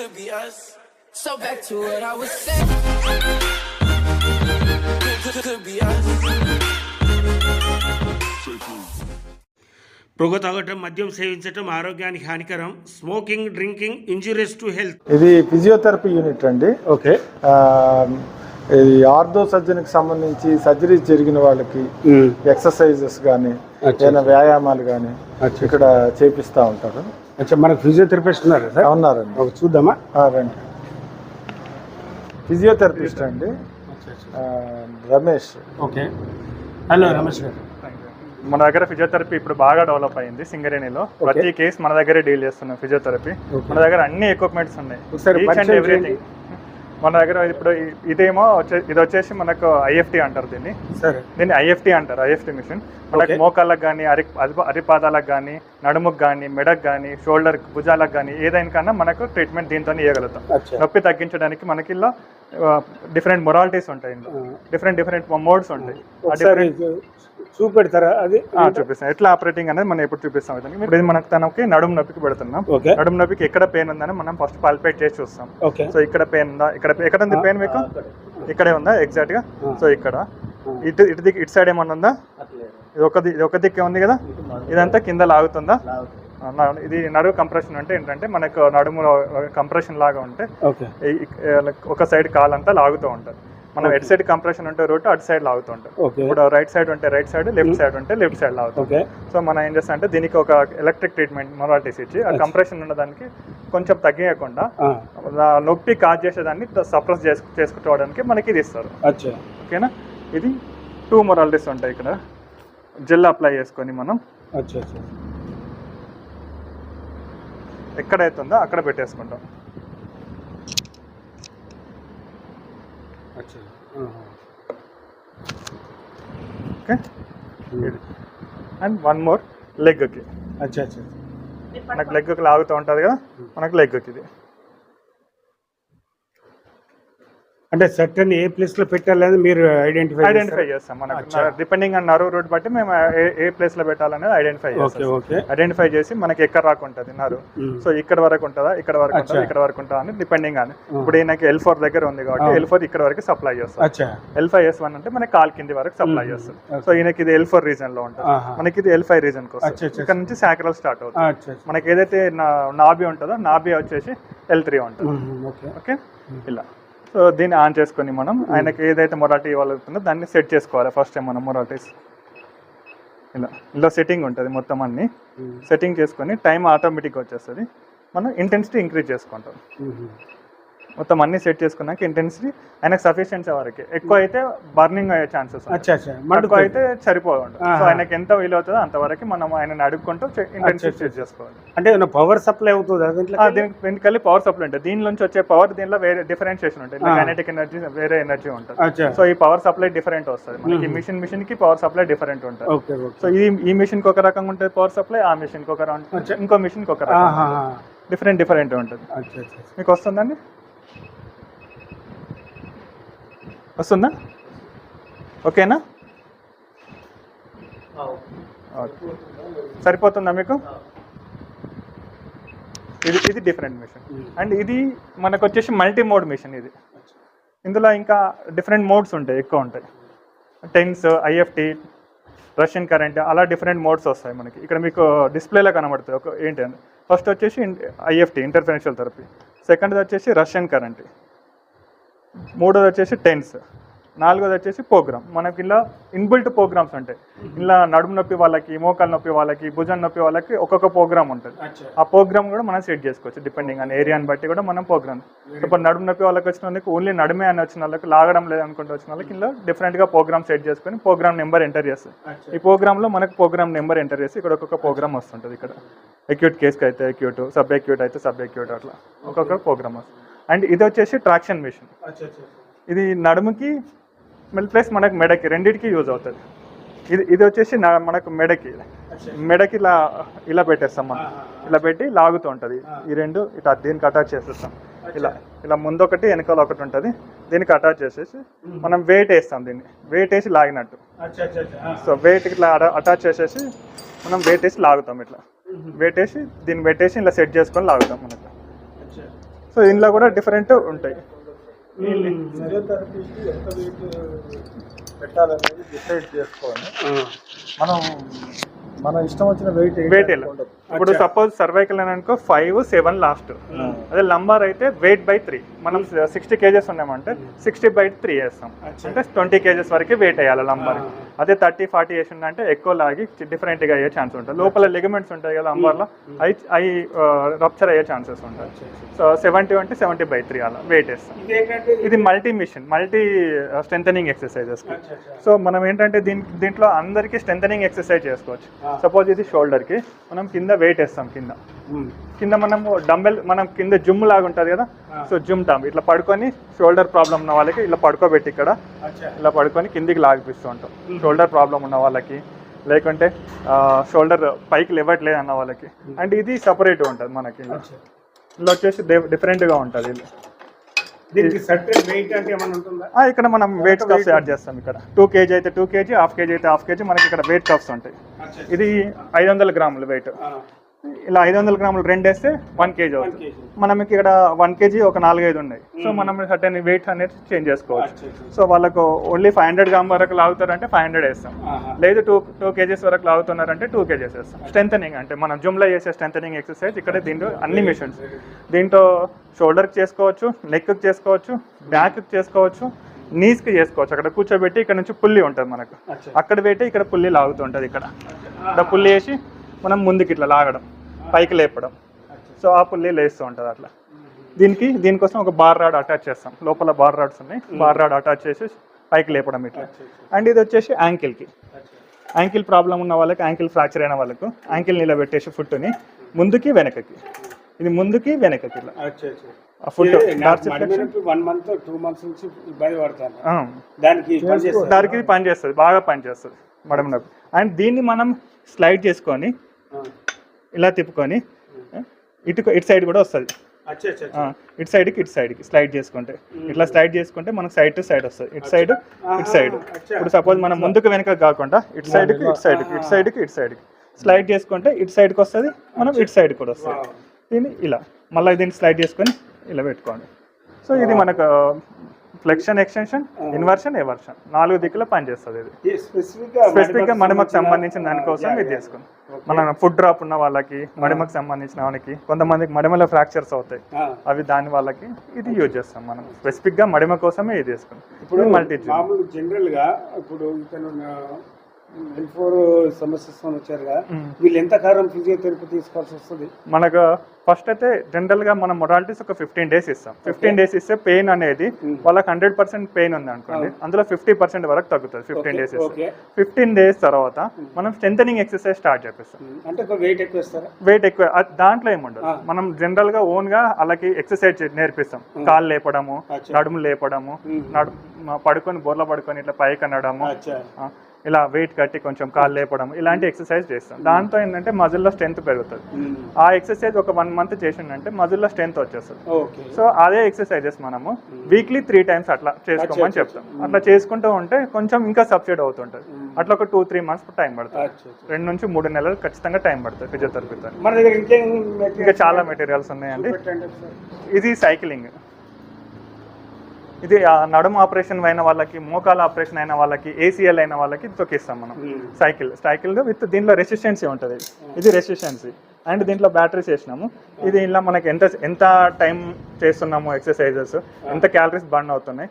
could be us. So back to what I was saying. Could, could, could be us. పొగ తాగటం మద్యం సేవించటం ఆరోగ్యానికి హానికరం smoking drinking injurious to health ఇది ఫిజియోథెరపీ యూనిట్ అండి ఓకే ఇది ఆర్థో సర్జన్కి సంబంధించి సర్జరీ జరిగిన వాళ్ళకి ఎక్సర్సైజెస్ కానీ. ఏదైనా వ్యాయామాలు కానీ. ఇక్కడ చేపిస్తూ ఉంటారు అచ్చా మనకు ఫిజియోథెరపిస్ట్ ఉన్నారు సార్? ఉన్నారండి. ఒక చూద్దామా? ఆ, రండి. ఫిజియోథెరపిస్ట్ అండి. రమేష్. ఓకే. హలో రమేష్ గారు. మన దగ్గర ఫిజియోథెరపీ ఇప్పుడు బాగా డెవలప్ అయింది సింగరేణిలో. ప్రతి కేసు మన దగ్గరే డీల్ చేస్తున్నాం ఫిజియోథెరపీ మన దగ్గర అన్ని ఎక్విప్మెంట్స్ ఉన్నాయి. మన దగ్గర ఇప్పుడు ఇదేమో ఇది వచ్చేసి మనకు ఐఎఫ్టీ అంటారు దీన్ని. సరే. దీన్ని ఐఎఫ్టీ అంటారు ఐఎఫ్టీ మిషన్. మనకు. మోకాళ్ళకు కానీ అరి అరి- అరిపాదాలకు కానీ నడుముకు కానీ మెడకు కానీ షోల్డర్ భుజాలకు కానీ ఏదైనా కన్నా మనకు ట్రీట్మెంట్ దీంతో ఇవ్వగలుగుతాం నొప్పి తగ్గించడానికి మనకి ఇలా డిఫరెంట్ మొరాలిటీస్ ఉంటాయి డిఫరెంట్ డిఫరెంట్ మోడ్స్ ఉంటాయి. చూపెడతారా? అది చూపిస్తాం ఎట్లా ఆపరేటింగ్ అనేది మనం ఎప్పుడు చూపిస్తాం ఇతనికి. ఇప్పుడు ఇది మనకు తనకి నడుము నొప్పికి పెడుతున్నాం. నడుము నొప్పికి ఎక్కడ పెయిన్ ఉందని మనం ఫస్ట్ పాల్పేట్ చేసి చూస్తాం. సో ఇక్కడ పెయిన్ ఉందా? ఇక్కడ ఎక్కడ ఉంది పెయిన్ మీకు? ఇక్కడే ఉందా? ఎగ్జాక్ట్గా? సో ఇక్కడ. ఇటు ఇటు దిక్కు ఇటు సైడ్ ఏమన్నా ఉందా? ఇది ఒక ఇది ఒక దిక్కే ఉంది కదా? ఇదంతా కింద లాగుతుందా. ఇది నడుము కంప్రెషన్ అంటే ఏంటంటే మనకు నడుములో కంప్రెషన్ లాగా ఉంటే ఒక సైడ్ కాలంతా లాగుతూ ఉంటుంది. మనం ఎట్ సైడ్ కంప్రెషన్ ఉంటే రూట్ అటు సైడ్ లాగుతూ ఉంటుంది. ఓకే. ఇప్పుడు రైట్ సైడ్ ఉంటే రైట్ సైడ్ లెఫ్ట్ సైడ్ ఉంటే లెఫ్ట్ సైడ్ లాగుతుంది ఓకే. సో మనం ఏం చేస్తాం అంటే దీనికి ఒక ఎలక్ట్రిక్ ట్రీట్మెంట్ మొరాలిటీస్ ఇచ్చి ఆ కంప్రెషన్ ఉన్నదానికి కొంచెం తగ్గియకుండా నొప్పి కాజ్ చేసేదాన్ని సప్రెస్ చేసు చేసుకోవడానికి మనకి ఇది ఇస్తారు. ఓకేనా? ఇది టూ మొరాలిటీస్ ఉంటాయి ఇక్కడ. జెల్ అప్లై చేసుకొని మనం అచ్చా అచ్చా. ఎక్కడైతే ఉందో అక్కడ పెట్టేసుకుంటాం. అచ్చా. ఓకే? అండ్ వన్ మోర్ లెగ్కి. అచ్చా అచ్చా మనకు లెగ్కి లాగుతూ ఉంటుంది కదా? మనకు లెగ్కి ఇది. అంటే సర్టన్ ఏ ప్లేస్లో పెట్టాలని మీరు ఐడెంటిఫై ఐడెంటిఫై చేస్తాం మనకు. డిపెండింగ్ ఆన్ నరు రూట్ బట్టి మేము ఏ- ప్లేస్లో పెట్టాలనేది ఐడెంటిఫై చేస్తాం. ఐడెంటిఫై చేసి మనకి ఎక్కడ రాకు ఉంటుంది నరు. సో ఇక్కడ వరకు ఉంటుందా ఇక్కడ వరకు ఉంటుందా. ఇక్కడ వరకు ఉంటుందా అని డిపెండింగ్ అని ఇప్పుడు ఈయనకి ఎల్ ఫోర్ దగ్గర ఉంది కాబట్టి ఎల్ ఫోర్ ఇక్కడ వరకు సప్లై చేస్తాం. ఎల్ ఫైవ్ ఎస్ వన్ అంటే మనకి కాల్ కింది వరకు సప్లై చేస్తాం. సో ఈయనకి ఇది ఎల్ ఫోర్ రీజన్లో ఉంటుంది. మనకి ఇది ఎల్ ఫైవ్ రీజన్ కోసం. ఇక్కడ నుంచి సాక్రల్ స్టార్ట్ అవుతుంది. మనకి ఏదైతే నా- నాభి ఉంటుందో నాభి వచ్చేసి ఎల్ త్రీ ఉంటుంది. ఓకే ఇలా. సో దీన్ని ఆన్ చేసుకొని మనం ఆయనకి ఏదైతే మొరాటీ ఇవ్వాలనుకుందో దాన్ని సెట్ చేసుకోవాలి ఫస్ట్ టైం మనం మొరాటీస్. ఇలా ఇలా సెట్టింగ్ ఉంటుంది మొత్తం అన్ని. మ్మ్. సెట్టింగ్ చేసుకొని టైం ఆటోమేటిక్గా వచ్చేస్తుంది. మనం ఇంటెన్సిటీ ఇంక్రీజ్ చేసుకుంటాం. మ్మ్. మొత్తం అన్ని సెట్ చేసుకున్నాక ఇంటెన్సిటీ ఆయనకు సఫిషియన్సీ వరకే. ఎక్కువ అయితే బర్నింగ్ అయ్యే ఛాన్సెస్ మండుతుంది. అయితే సరిపోదు. సో. ఆయనకి ఎంత వీలు అవుతుందో అంతవరకు మనం ఆయన అడుక్కుంటూ ఇంటెన్సిటీ సెట్ చేసుకోవాలి. అంటే పవర్ సప్లై అవుతుంది దీనికి దీనికి పవర్ సప్లై ఉంటుంది. దీని నుంచి వచ్చే పవర్ దీనిలో వేరే డిఫరెన్షియేషన్ ఉంటుంది. కైనెటిక్ ఎనర్జీ వేరే ఎనర్జీ ఉంటుంది. సో ఈ పవర్ సప్లై డిఫరెంట్ వస్తుంది. మనకి మిషన్ మిషన్కి పవర్ సప్లై డిఫరెంట్ ఉంటుంది. సో ఈ ఈ మిషన్కి ఒక రకంగా ఉంటుంది పవర్ సప్లై ఆ మిషన్కి ఒక రకం ఇంకో మిషన్కి ఒక రకం డిఫరెంట్ డిఫరెంట్ ఉంటుంది. మీకు వస్తుందండి? వస్తుందా? ఓకేనా? ఓకే. సరిపోతుందా మీకు? ఇది ఇది డిఫరెంట్ మిషన్ అండ్ ఇది మనకు వచ్చేసి మల్టీ మోడ్ మిషన్ ఇది. ఇందులో ఇంకా డిఫరెంట్ మోడ్స్ ఉంటాయి ఎక్కువ ఉంటాయి. టెన్స్ ఐఎఫ్టి రష్యన్ కరెంట్ అలా డిఫరెంట్ మోడ్స్ వస్తాయి మనకి. ఇక్కడ మీకు డిస్ప్లేలో కనబడుతుంది. ఒక ఏంటి ఫస్ట్ వచ్చేసి ఐఎఫ్టి ఇంటర్ఫరెన్షియల్ థెరపీ సెకండ్ వచ్చేసి రష్యన్ కరెంట్ మూడోది వచ్చేసి టెన్స్. నాలుగోది వచ్చేసి ప్రోగ్రామ్. మనకి ఇలా ఇన్బిల్ట్ ప్రోగ్రామ్స్ ఉంటాయి. ఇలా నడుము నొప్పి వాళ్ళకి మోకాలు నొప్పి వాళ్ళకి భుజం నొప్పి వాళ్ళకి ఒక్కొక్క ప్రోగ్రామ్ ఉంటుంది. ఆ ప్రోగ్రామ్ కూడా మనం సెట్ చేసుకోవచ్చు డిపెండింగ్ ఆన్ ఏరియాని బట్టి కూడా మనం ప్రోగ్రామ్. ఇప్పుడు నడుము నొప్పి వాళ్ళకి వచ్చిన వాళ్ళకి ఓన్లీ నడుమే అని వచ్చిన వాళ్ళకి లాగడం లేదనుకుంటే వచ్చిన వాళ్ళకి ఇలా డిఫరెంట్గా ప్రోగ్రామ్ సెట్ చేసుకొని ప్రోగ్రామ్ నెంబర్ ఎంటర్ చేస్తాయి అచ్చా. ఈ ప్రోగ్రామ్లో మనకు ప్రోగ్రామ్ నెంబర్ ఎంటర్ చేసి ఇక్కడ ఒక్కొక్క ప్రోగ్రామ్ వస్తుంటుంది ఇక్కడ. అక్యూట్ కేస్కి అయితే అక్యూట్ సబ్ అక్యూట్ అయితే సబ్ అక్యూట్ అట్లా. ఒక్కొక్క ప్రోగ్రామ్ వస్తుంది. అండ్ ఇది వచ్చేసి ట్రాక్షన్ మిషన్. ఇది నడుముకి ప్లస్ మనకు మెడకి రెండింటికి యూజ్ అవుతుంది. ఇది ఇది వచ్చేసి మనకు మెడకి. మెడకి ఇలా ఇలా పెట్టేస్తాం మనం. ఇలా పెట్టి లాగుతూ ఉంటుంది. ఈ రెండు ఇట్లా దీనికి అటాచ్ చేసేస్తాం. ఇలా ఇలా ముందు ఒకటి వెనకాల ఒకటి ఉంటుంది. దీనికి అటాచ్ చేసేసి మనం వెయిట్ వేస్తాం దీన్ని. వెయిట్ వేసి లాగినట్టు. సో వెయిట్ ఇట్లా అటాచ్ చేసేసి మనం వెయిట్ వేసి లాగుతాం ఇట్లా. వెయిట్ వేసి దీన్ని పెట్టేసి ఇలా సెట్ చేసుకొని లాగుతాం మనకు సో ఇందులో కూడా డిఫరెంట్ ఉంటాయి. ఫిజియోథెరపీకి ఎంత వెయిట్ పెట్టాలనేది డిసైడ్ చేసుకోవాలి. మనం మన ఇష్టం వచ్చిన వెయిట్ వెయిట్ ఇప్పుడు సపోజ్ సర్వైకల్ అని అనుకో ఫైవ్ సెవెన్ లాస్ట్ అదే లంబార్ అయితే వెయిట్ బై త్రీ మనం సిక్స్టీ కేజెస్ ఉన్నామంటే సిక్స్టీ బై త్రీ వేస్తాం. అంటే ట్వంటీ కేజెస్ వరకు వెయిట్ వేయాలి లంబార్ అదే థర్టీ ఫార్టీ వేసిందంటే ఎక్కువ లాగి different గా అయ్యే ఛాన్స్ ఉంటుంది. లోపల లిగమెంట్స్ ఉంటాయి కదా లంబార్లో అవి అవి రప్చర్ అయ్యే ఛాన్సెస్ ఉంటాయి. సో సెవెంటీ అంటే సెవెంటీ బై త్రీ అలా వెయిట్ వేస్తాం. ఇది multi machine multi strengthening exercises so మనం ఏంటంటే దీని దీంట్లో అందరికీ స్ట్రెంథనింగ్ ఎక్సర్సైజ్ చేసుకోవచ్చు. సపోజ్ ఇది షోల్డర్కి మనం కింద వెయిట్ వేస్తాం కింద. కింద మనం డంబెల్ మనం కింద జుమ్ లాగా ఉంటుంది కదా? సో జుమ్ టామ్ ఇట్లా పడుకొని షోల్డర్ ప్రాబ్లం ఉన్న వాళ్ళకి ఇట్లా పడుకోబెట్టి ఇక్కడ. ఇలా పడుకొని కిందికి లాగిపిస్తూ ఉంటాం. షోల్డర్ ప్రాబ్లం ఉన్న వాళ్ళకి. లేకుంటే షోల్డర్ పైకి లేవట్లేదు అన్న వాళ్ళకి. అండ్ ఇది సపరేట్ ఉంటుంది మనకి. ఇలా ఇలా వచ్చేసి డిఫరెంట్గా ఉంటుంది. ఇక్కడ మనం వెయిట్ కప్స్ యాడ్ చేస్తాం ఇక్కడ. టూ కేజీ అయితే టూ కేజీ హాఫ్ కేజీ అయితే హాఫ్ కేజీ మనకి ఇక్కడ వెయిట్ కప్స్ ఉంటాయి. ఇది ఐదు వందల గ్రాములు వెయిట్ ఇలా ఐదు వందల గ్రాములు రెండు వేస్తే వన్ కేజీ అవుతుంది. మనం ఇక్కడ వన్ కేజీ ఒక నాలుగైదు ఉన్నాయి. సో మనం సర్టెన్ వెయిట్ అనేది చేంజ్ చేసుకోవచ్చు. సో వాళ్ళకు ఓన్లీ ఫైవ్ హండ్రెడ్ గ్రామ్ వరకు లాగుతారంటే ఫైవ్ హండ్రెడ్ వేస్తాం. లేదు టూ టూ కేజీస్ వరకు లాగుతున్నారంటే టూ కేజీస్ వేస్తాం. స్ట్రెంథనింగ్ అంటే మనం జిమ్లో చేసే స్ట్రెంథనింగ్ ఎక్సర్సైజ్ ఇక్కడ దీంట్లో అన్ని మిషన్స్ దీంట్లో షోల్డర్కి చేసుకోవచ్చు నెక్కి చేసుకోవచ్చు బ్యాక్కి చేసుకోవచ్చు నీస్కి చేసుకోవచ్చు. అక్కడ కూర్చోబెట్టి ఇక్కడ నుంచి పుల్లి ఉంటుంది మనకు. అక్కడ పెట్టి ఇక్కడ పుల్లి లాగుతూ ఉంటుంది ఇక్కడ. ఇక్కడ పుల్లి వేసి మనం ముందుకి ఇట్లా లాగడం పైకి లేపడం. సో ఆ పుల్లి లేస్తూ ఉంటుంది అట్లా. దీనికి దీనికోసం ఒక బార్ రాడ్ అటాచ్ చేస్తాం. లోపల బార్ రాడ్స్ ఉన్నాయి. బార్ రాడ్ అటాచ్ చేసి పైకి లేపడం ఇట్లా. అండ్ ఇది వచ్చేసి యాంకిల్కి యాంకిల్ ప్రాబ్లం ఉన్న వాళ్ళకి యాంకిల్ ఫ్రాక్చర్ అయిన వాళ్ళకు యాంకిల్ నిలబెట్టేసి ఫుట్ని ముందుకి వెనకకి. ఇది ముందుకి ఆ foot one month two months నుంచి ఇబ్బంది పడతాను దానికి పని చేస్తారు? దానికి ఇది పని చేస్తుంది బాగా పని చేస్తుంది మడమ నొప్పి అండ్ దీన్ని మనం స్లైడ్ చేసుకొని ఇలా తిప్పుకొని ఇటు ఇటు సైడ్ కూడా వస్తుంది. అచ్చా అచ్చా ఆ, ఇటు సైడ్కి ఇటు సైడ్కి స్లైడ్ చేసుకుంటే. ఇట్లా స్లైడ్ చేసుకుంటే మనకు సైడ్ టు సైడ్ వస్తుంది. ఇటు సైడ్ ఇటు సైడ్. ఇప్పుడు సపోజ్ మనం ముందుకు వెనక కాకుండా ఇటు సైడ్కి ఇటు సైడ్కి ఇటు సైడ్కి ఇటు సైడ్కి. స్లైడ్ చేసుకుంటే ఇటు సైడ్కి వస్తుంది మనం ఇటు సైడ్ కూడా వస్తుంది. దీన్ని ఇలా మళ్ళీ దీన్ని స్లైడ్ చేసుకొని ఇలా పెట్టుకోండి. సో ఇది మనకు ఫ్లెక్షన్ ఎక్స్టెన్షన్ ఇన్వర్షన్ ఎవర్షన్ నాలుగు దిక్కుల పనిచేస్తుంది ఇది. స్పెసిఫిక్ స్పెసిఫిక్గా మడిమకు సంబంధించిన దానికోసం ఇది చేసుకుని మన ఫుడ్ డ్రాప్ ఉన్న వాళ్ళకి మడిమకు సంబంధించిన వాళ్ళకి కొంతమందికి మడిమలో ఫ్రాక్చర్స్ అవుతాయి. అవి దాని వాళ్ళకి ఇది యూజ్ చేస్తాం మనం. స్పెసిఫిక్గా మడిమ కోసమే ఇది చేసుకున్నాం ఇప్పుడు మల్టీ మామూలు జనరల్గా ఇప్పుడు ఇతను ఎల్ ఫోర్ సమస్యతో వచ్చారు కదా. వీళ్ళు ఎంత కాలం ఫిజియోథెరపీ తీసుకోవాల్సి వస్తుంది? మనకు ఫస్ట్ అయితే జనరల్గా మన మొరాలిటీస్ ఒక ఫిఫ్టీన్ డేస్ ఇస్తాం. ఫిఫ్టీన్ డేస్ ఇస్తే పెయిన్ అనేది వాళ్ళకి హండ్రెడ్ పర్సెంట్ పెయిన్ ఉంది అనుకోండి. అందులో ఫిఫ్టీ పర్సెంట్ వరకు తగ్గుతుంది ఫిఫ్టీన్ డేస్ ఇస్తే. ఫిఫ్టీన్ డేస్ తర్వాత మనం స్ట్రెంథనింగ్ ఎక్సర్సైజ్ స్టార్ట్ చేపిస్తాం. వెయిట్ ఎక్కువ ఇస్తారా? వెయిట్ ఎక్కువ దాంట్లో ఏముండదు మనం జనరల్గా ఓన్గా అలాగే ఎక్సర్సైజ్ నేర్పిస్తాం. కాళ్ళు లేపడము. నడుము లేపడము నడు పడుకొని బోర్ల పడుకొని ఇట్లా పైకి అనడము. ఇలా వెయిట్ కట్టి కొంచెం కాళ్ళు లేపడం ఇలాంటి ఎక్సర్సైజ్ చేస్తాం. దాంతో ఏంటంటే మజిల్లో స్ట్రెంత్ పెరుగుతుంది. ఆ ఎక్సర్సైజ్ ఒక వన్ మంత్ చేసిందంటే మజిల్లో స్ట్రెంత్ వచ్చేస్తుంది. సో అదే ఎక్సర్సైజెస్ మనము వీక్లీ త్రీ టైమ్స్ అట్లా చేసుకోమని చెప్తాం. అట్లా చేసుకుంటూ ఉంటే కొంచెం ఇంకా సబ్సిడీ అవుతుంటుంది. అట్లా ఒక టూ త్రీ మంత్స్ టైం పడుతుంది. రెండు నుంచి మూడు నెలలు ఖచ్చితంగా టైం పడుతుంది ఫిజియోథెరపీతో ఇంకేం చాలా మెటీరియల్స్ ఉన్నాయండి. ఇది సైక్లింగ్ ఇది నడుము ఆపరేషన్ అయిన వాళ్ళకి మోకాల ఆపరేషన్ అయిన వాళ్ళకి ఏసీఎల్ అయిన వాళ్ళకి తొక్కిస్తాం మనం. సైకిల్ సైకిల్ విత్ దీంట్లో రెసిస్టెన్సీ ఉంటుంది. ఇది రెసిస్టెన్సీ అండ్ దీంట్లో బ్యాటరీస్ వేసినాము. ఇది ఇలా మనకి ఎంత ఎంత టైం చేస్తున్నాము ఎక్సర్సైజెస్ ఎంత క్యాలరీస్ బర్న్ అవుతున్నాయి?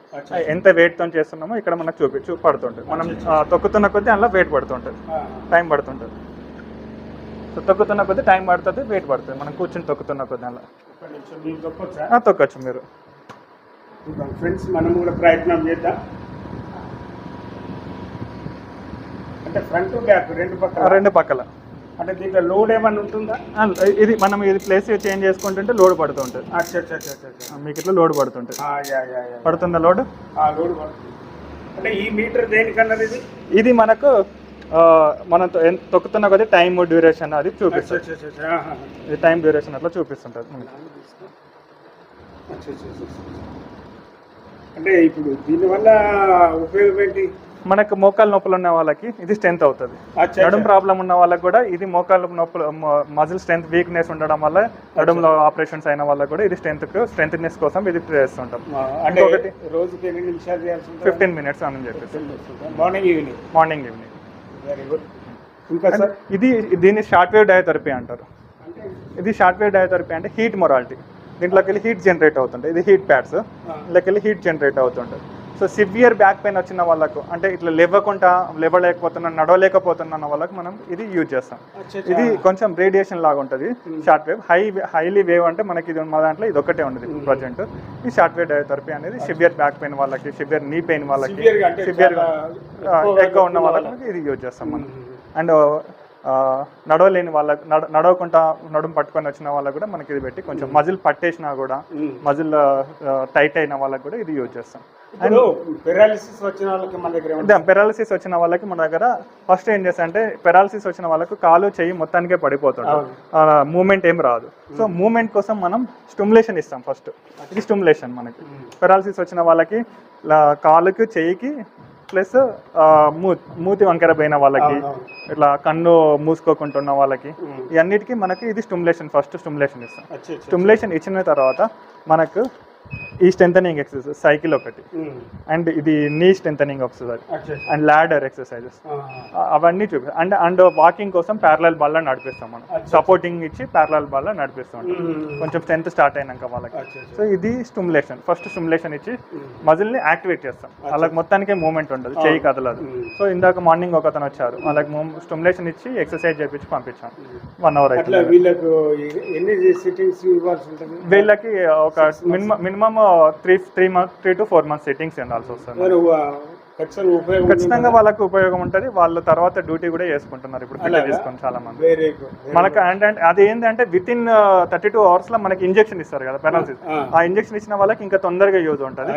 ఎంత weight తో చేస్తున్నామో ఇక్కడ మనకు చూపి చూ పడుతుంటుంది మనం తొక్కుతున్న కొద్దీ అందులో వెయిట్ పడుతుంటుంది. టైం పడుతుంటుంది. సో తొక్కుతున్న కొద్దీ టైం పడుతుంది వెయిట్ పడుతుంది. మనం కూర్చొని తొక్కుతున్న కొద్దీ అలా తొక్కచ్చు మీరు. ఫ్రెండ్స్ మనం కూడా ప్రయత్నం చేద్దాం. అంటే ఫ్రంట్ బ్యాక్ రెండు పక్కల. రెండు పక్కల. అంటే దీంట్లో లోడ్ ఏమైనా ఉంటుందా? ఇది మనం ఇది ప్లేస్ చేంజ్ చేసుకుంటుంటే లోడ్ పడుతూ ఉంటుంది. మీకు ఇట్లా లోడ్ పడుతుంటుంది పడుతుందా లోడ్ లోడ్ పడుతుంది. అంటే ఈ మీటర్ దేనికన్నది ఇది? ఇది మనకు మనం తొక్కుతున్న కొద్దీ టైం డ్యూరేషన్ అది చూపిస్తుంది. ఇది టైం డ్యూరేషన్ అట్లా చూపిస్తుంటుంది మనకి. అచ్చా, అచ్చా, అచ్చా, అచ్చా. అంటే ఇప్పుడు దీనివల్ల ఉపయోగం ఏంటి? మనకు మోకాలు నొప్పులు ఉన్న వాళ్ళకి ఇది స్ట్రెంత్ అవుతుంది. నడుము ప్రాబ్లం ఉన్న వాళ్ళకి కూడా ఇది మోకాలు నొప్పులు మజిల్ స్ట్రెంత్ వీక్నెస్ ఉండడం వల్ల నడుములో ఆపరేషన్స్ అయిన వాళ్ళకి కూడా ఇది స్ట్రెంత్ స్ట్రెంత్నెస్ కోసం ఇది చేస్తుంటాం. ఇంకొకటి రోజుకి ఎన్ని నిమిషాలు చేయాల్సి ఫిఫ్టీన్ మినిట్స్ అని చెప్పేసి. Morning evening morning evening very good ఇంకా ఇది దీన్ని షార్ట్ వేవ్ డయోథెరపీ అంటారు. ఇది షార్ట్ వేవ్ డయోథెరపీ అంటే హీట్ మొరాలిటీ దీంట్లోకి వెళ్ళి హీట్ జనరేట్ అవుతుంటాయి. ఇది హీట్ ప్యాడ్స్ ఇంట్లోకి వెళ్ళి హీట్ జనరేట్ అవుతుంటుంది సో సివియర్ బ్యాక్ పెయిన్ వచ్చిన వాళ్ళకు అంటే ఇట్లా లేవకుండా లేవలేకపోతున్నా నడవలేకపోతున్న వాళ్ళకి మనం ఇది యూజ్ చేస్తాం. ఇది కొంచెం రేడియేషన్ లాగా ఉంటుంది. Short wave high highly wave అంటే మనకి ఇది మా దాంట్లో ఇది ఒకటే ఉండదు ప్రజెంట్ ఈ షార్ట్ వేవ్ డయోథెరపీ అనేది సివియర్ బ్యాక్ పెయిన్ వాళ్ళకి సివియర్ నీ పెయిన్ వాళ్ళకి సివియర్ ఎక్కువ ఉన్న వాళ్ళకి ఇది యూజ్ చేస్తాం మనం. అండ్ నడవలేని వాళ్ళకి నడ నడవకుండా నడుము పట్టుకొని వచ్చిన వాళ్ళకి కూడా మనకి ఇది పెట్టి కొంచెం మజిల్ పట్టేసినా కూడా మజిల్ టైట్ అయిన వాళ్ళకి కూడా ఇది యూజ్ చేస్తాం. పెరాలిసిస్ వచ్చిన వాళ్ళకి మన దగ్గర పెరాలసిస్ వచ్చిన వాళ్ళకి మన దగ్గర ఫస్ట్ ఏం చేస్తా అంటే పెరాలసిస్ వచ్చిన వాళ్ళకు కాలు చెయ్యి మొత్తానికే పడిపోతుంది. మూమెంట్ ఏం రాదు. సో మూమెంట్ కోసం మనం స్టిమ్యులేషన్ ఇస్తాం ఫస్ట్. ఇది స్టిమ్యులేషన్ మనకి. పెరాలసిస్ వచ్చిన వాళ్ళకి కాలుకి చెయ్యికి ప్లస్ మూ మూతి వంకర పోయిన వాళ్ళకి ఇట్లా కన్ను మూసుకోకుంటున్న వాళ్ళకి ఇవన్నిటికీ మనకి ఇది స్టిమ్యులేషన్ ఫస్ట్ స్టిమ్యులేషన్ ఇస్తాం. స్టిమ్యులేషన్ ఇచ్చిన తర్వాత మనకు ఈ స్ట్రెంథనింగ్ ఎక్సర్సైజ్ సైకిల్ ఒకటి. అండ్ ఇది నీ స్ట్రెంథనింగ్ అచ్చా. అండ్ ల్యాడర్ ఎక్సర్సైజెస్ అవన్నీ చూపి అండ్ అండ్ వాకింగ్ కోసం ప్యారలల్ బాల్ నడిపిస్తాం మనం. సపోర్టింగ్ ఇచ్చి ప్యారలల్ బాల్ నడిపిస్తాం కొంచెం స్ట్రెంత్ స్టార్ట్ అయినాక వాళ్ళకి. సో ఇది స్టిమ్యులేషన్ ఫస్ట్ స్టిమ్యులేషన్ ఇచ్చి మజిల్ని యాక్టివేట్ చేస్తాం. వాళ్ళకి మొత్తానికి మూమెంట్ ఉండదు. చేయి కదలదు. సో ఇందాక మార్నింగ్ ఒక అతను వచ్చారు. వాళ్ళకి స్టిమ్యులేషన్ ఇచ్చి ఎక్సర్సైజ్ చేయించి పంపించాం. వన్ అవర్ అయితే వీళ్ళకు సిట్టింగ్స్ ఇవ్వాల్సి ఉంటుంది వీళ్ళకి ఒక minimum minimum three three months three to four months settings ఉండాల్సి వస్తుంది మరి వా- ఖచ్చితంగా ఉపయోగం ఖచ్చితంగా వాళ్ళకి ఉపయోగం ఉంటుంది. వాళ్ళ తర్వాత డ్యూటీ కూడా చేసుకుంటున్నారు. ఇప్పుడు పిల్లలు? తీసుకొని చాలా మంది. వెరీ గుడ్ మనకు అంటే అది ఏంటంటే విత్ ఇన్ థర్టీ టూ అవర్స్లో మనకి ఇంజెక్షన్ ఇస్తారు కదా పెనాల్సిస్ ఆ. ఇంజెక్షన్ ఇచ్చిన వాళ్ళకి ఇంకా తొందరగా యూజ్ ఉంటుంది.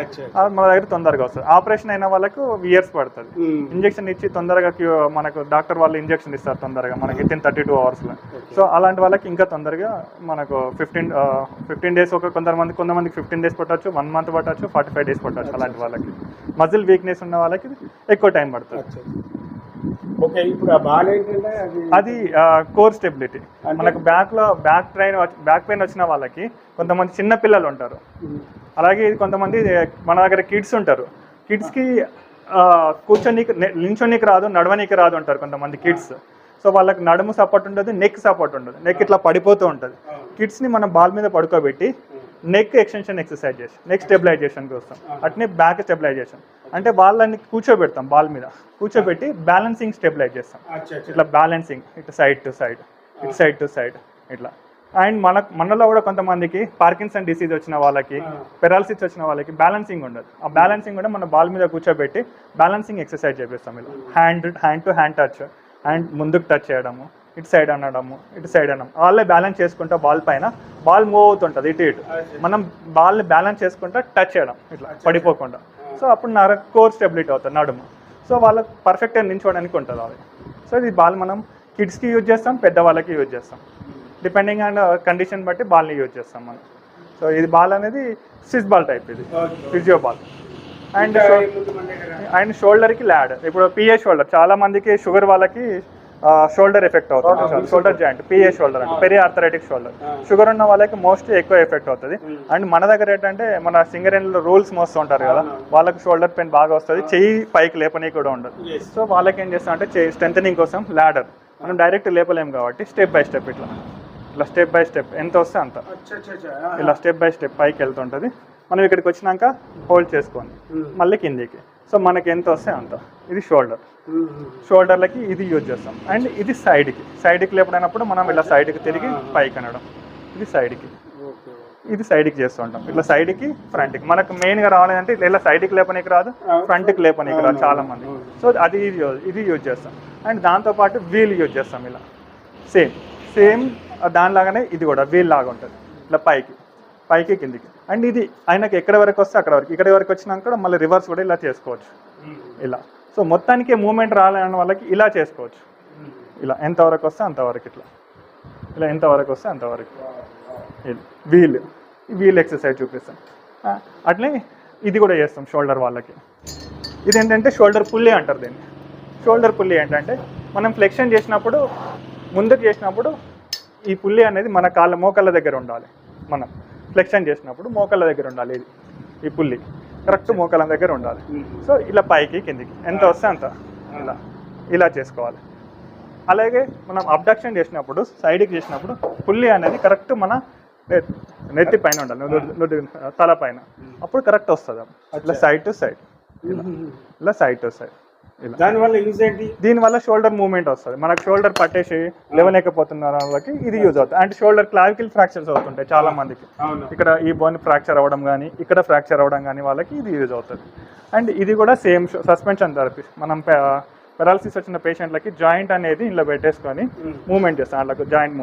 మన దగ్గర తొందరగా వస్తుంది. ఆపరేషన్ అయిన వాళ్ళకు ఇయర్స్ పడుతుంది. ఇంజెక్షన్ ఇచ్చి తొందరగా మనకు డాక్టర్ వాళ్ళు ఇంజెక్షన్ ఇస్తారు తొందరగా మనకి విత్ ఇన్ థర్టీ టూ అవర్స్లో సో అలాంటి వాళ్ళకి ఇంకా తొందరగా మనకు ఫిఫ్టీన్ ఫిఫ్టీన్ డేస్ ఒక కొంతమంది కొంతమందికి ఫిఫ్టీన్ డేస్ పట్టచ్చు వన్ మంత్ పట్టచ్చు ఫార్టీ ఫైవ్ డేస్ పట్టచ్చు అలాంటి వాళ్ళకి. మజిల్ వీక్నెస్ ఉన్న వాళ్ళకి ఎక్కువ టైం పడుతుంది. ఓకే ఇప్పుడు ఆ బాల్ ఏంటంటే అది కోర్ స్టెబిలిటీ మనకు బ్యాక్లో బ్యాక్ ట్రైన్ బ్యాక్ పెయిన్ వచ్చిన వాళ్ళకి కొంతమంది చిన్న పిల్లలు ఉంటారు. అలాగే ఇది కొంతమంది మన దగ్గర కిడ్స్ ఉంటారు. కిడ్స్కి ఆ, కూర్చోనీకి నె- నించోనీకి రాదు నడవనీకి రాదు అంటారు కొంతమంది కిడ్స్ సో వాళ్ళకి నడుము సపోర్ట్ ఉండదు నెక్ సపోర్ట్ ఉండదు. నెక్ ఇట్లా పడిపోతూ ఉంటుంది. కిడ్స్ని మనం బాల్ మీద పడుకోబెట్టి నెక్ ఎక్స్టెన్షన్ ఎక్సర్సైజ్ చేసి నెక్ స్టెబిలైజేషన్ కోసం. అట్నే బ్యాక్ స్టెబిలైజేషన్ అంటే వాళ్ళని కూర్చోబెడతాం బాల్ మీద. కూర్చోబెట్టి బ్యాలెన్సింగ్ స్టెబిలైజ్ చేస్తాం. ఇట్లా బ్యాలెన్సింగ్ ఇటు సైడ్ టు సైడ్ ఇటు సైడ్ టు సైడ్ ఇట్లా. అండ్ మన మనలో కూడా కొంతమందికి పార్కిన్సన్ డిసీజ్ వచ్చిన వాళ్ళకి పెరాలసిస్ వచ్చిన వాళ్ళకి బ్యాలెన్సింగ్ ఉండదు. ఆ బ్యాలెన్సింగ్ కూడా మన బాల్ మీద కూర్చోబెట్టి బ్యాలెన్సింగ్ ఎక్సర్సైజ్ చేపిస్తాం ఇలా. Hand hand to hand touch hand ముందుకు టచ్ చేయడము. ఇటు సైడ్ అనడము ఇటు సైడ్ అనడం. వాళ్ళే బ్యాలెన్స్ చేసుకుంటా బాల్ పైన. బాల్ మూవ్ అవుతుంటుంది ఇటు ఇటు. మనం బాల్ని బ్యాలెన్స్ చేసుకుంటా టచ్ చేయడం ఇట్లా పడిపోకుండా. సో అప్పుడు నర కోర్ స్టెబిలిటీ అవుతుంది నడుము. సో వాళ్ళకి పర్ఫెక్ట్గా నించోవడానికి ఉంటుంది అది. సో ఇది బాల్ మనం కిడ్స్కి యూజ్ చేస్తాం పెద్దవాళ్ళకి యూజ్ చేస్తాం. డిపెండింగ్ ఆన్ కండిషన్ బట్టి బాల్ని యూజ్ చేస్తాం మనం. సో ఇది బాల్ అనేది స్విచ్ బాల్ టైప్ ఇది. ఫిజియో బాల్ అండ్ అండ్ షోల్డర్కి ల్యాడ్ ఇప్పుడు పిఏ షోల్డర్ చాలా మందికి షుగర్ వాళ్ళకి షోల్డర్ ఎఫెక్ట్ అవుతుంది. షోల్డర్ జాయింట్ పిఏ షోల్డర్ అంటే పెరి ఆర్థరైటిక్ షోల్డర్ షుగర్ ఉన్న వాళ్ళకి మోస్ట్ ఎక్కువ ఎఫెక్ట్ అవుతుంది. అండ్ మన దగ్గర ఏంటంటే మన సింగర్ రూల్స్ మోస్తూ ఉంటారు కదా వాళ్ళకి షోల్డర్ పెయిన్ బాగా వస్తుంది చెయ్యి పైకి లేపని కూడా ఉండదు. సో వాళ్ళకి ఏం చేస్తాం అంటే చెయ్యి స్ట్రెంథనింగ్ కోసం ల్యాడర్ మనం డైరెక్ట్ లేపలేం కాబట్టి స్టెప్ బై స్టెప్ ఇట్లా. ఇట్లా స్టెప్ బై స్టెప్ ఎంత వస్తే అంత. ఇలా స్టెప్ బై స్టెప్ పైకి వెళ్తుంటుంది. మనం ఇక్కడికి వచ్చినాక హోల్డ్ చేసుకోండి మళ్ళీ కిందికి. సో మనకి ఎంత వస్తే అంత. ఇది షోల్డర్ షోల్డర్లకి ఇది యూజ్ చేస్తాం. అండ్ ఇది సైడ్కి. సైడ్కి లేపడినప్పుడు మనం ఇలా సైడ్కి తిరిగి పైకి అనడం ఇది సైడ్కి. ఇది సైడ్కి చేస్తూ ఉంటాం. ఇట్లా సైడ్కి ఫ్రంట్కి. మనకు మెయిన్గా రావాలంటే ఇలా సైడ్కి లేపనీకి రాదు ఫ్రంట్కి లేపనీకి రాదు చాలా మంది సో అది ఇది యూజ్ ఇది యూజ్ చేస్తాం. అండ్ దాంతోపాటు వీల్ యూజ్ చేస్తాం ఇలా. సేమ్ సేమ్ దానిలాగానే ఇది కూడా వీల్ లాగా ఉంటుంది. ఇట్లా పైకి పైకి కిందికి. అండ్ ఇది ఆయనకి ఎక్కడ వరకు వస్తే అక్కడ వరకు. ఇక్కడ వరకు వచ్చినాక కూడా మళ్ళీ రివర్స్ కూడా ఇలా చేసుకోవచ్చు. ఇలా. సో మొత్తానికి మూమెంట్ రాలేని వాళ్ళకి ఇలా చేసుకోవచ్చు. ఇలా ఎంతవరకు వస్తే అంతవరకు ఇట్లా. ఇలా ఎంతవరకు వస్తే అంతవరకు. వీల్ వీల్ ఎక్సర్సైజ్ చూపిస్తాం. అట్లే ఇది కూడా చేస్తాం షోల్డర్ వాళ్ళకి. ఇది ఏంటంటే షోల్డర్ పుల్లి అంటారు దీన్ని. షోల్డర్ పుల్లి ఏంటంటే మనం ఫ్లెక్షన్ చేసినప్పుడు ముందుకు చేసినప్పుడు ఈ పుల్లి అనేది మన కాళ్ళ మోకాళ్ళ దగ్గర ఉండాలి. మనం ఫ్లెక్షన్ చేసినప్పుడు మోకాళ్ళ దగ్గర ఉండాలి ఇది ఈ పుల్లి. కరెక్ట్ మోకాళ్ళ దగ్గర ఉండాలి. సో ఇలా పైకి కిందికి. ఎంత వస్తే అంత. ఇలా ఇలా చేసుకోవాలి. అలాగే మనం అబ్డక్షన్ చేసినప్పుడు సైడ్కి చేసినప్పుడు పుల్లి అనేది కరెక్ట్ మన నెత్తి పైన ఉండాలి. తల పైన. అప్పుడు కరెక్ట్ వస్తుంది. ఇట్లా సైడ్ టు సైడ్. ఇలా సైడ్ టు సైడ్. దానివల్ల యూజ్ ఏంటి? దీనివల్ల షోల్డర్ మూవ్మెంట్ వస్తుంది. మనకు షోల్డర్ పట్టేసి లేవలేకపోతున్న వాళ్ళకి ఇది యూజ్ అవుతుంది. అంటే షోల్డర్ క్లావికల్ ఫ్రాక్చర్స్ అవుతుంటాయి చాలా మందికి. ఇక్కడ ఈ బోన్ ఫ్రాక్చర్ అవ్వడం కానీ ఇక్కడ ఫ్రాక్చర్ అవ్వడం కానీ వాళ్ళకి ఇది యూజ్ అవుతుంది. అండ్ ఇది కూడా సేమ్ సస్పెన్షన్ థెరపీ మనం పెరాలసిస్ వచ్చిన పేషెంట్లకి జాయింట్ అనేది ఇలా పెట్టేసుకొని మూవ్మెంట్ చేస్తాం వాళ్ళకి జాయింట్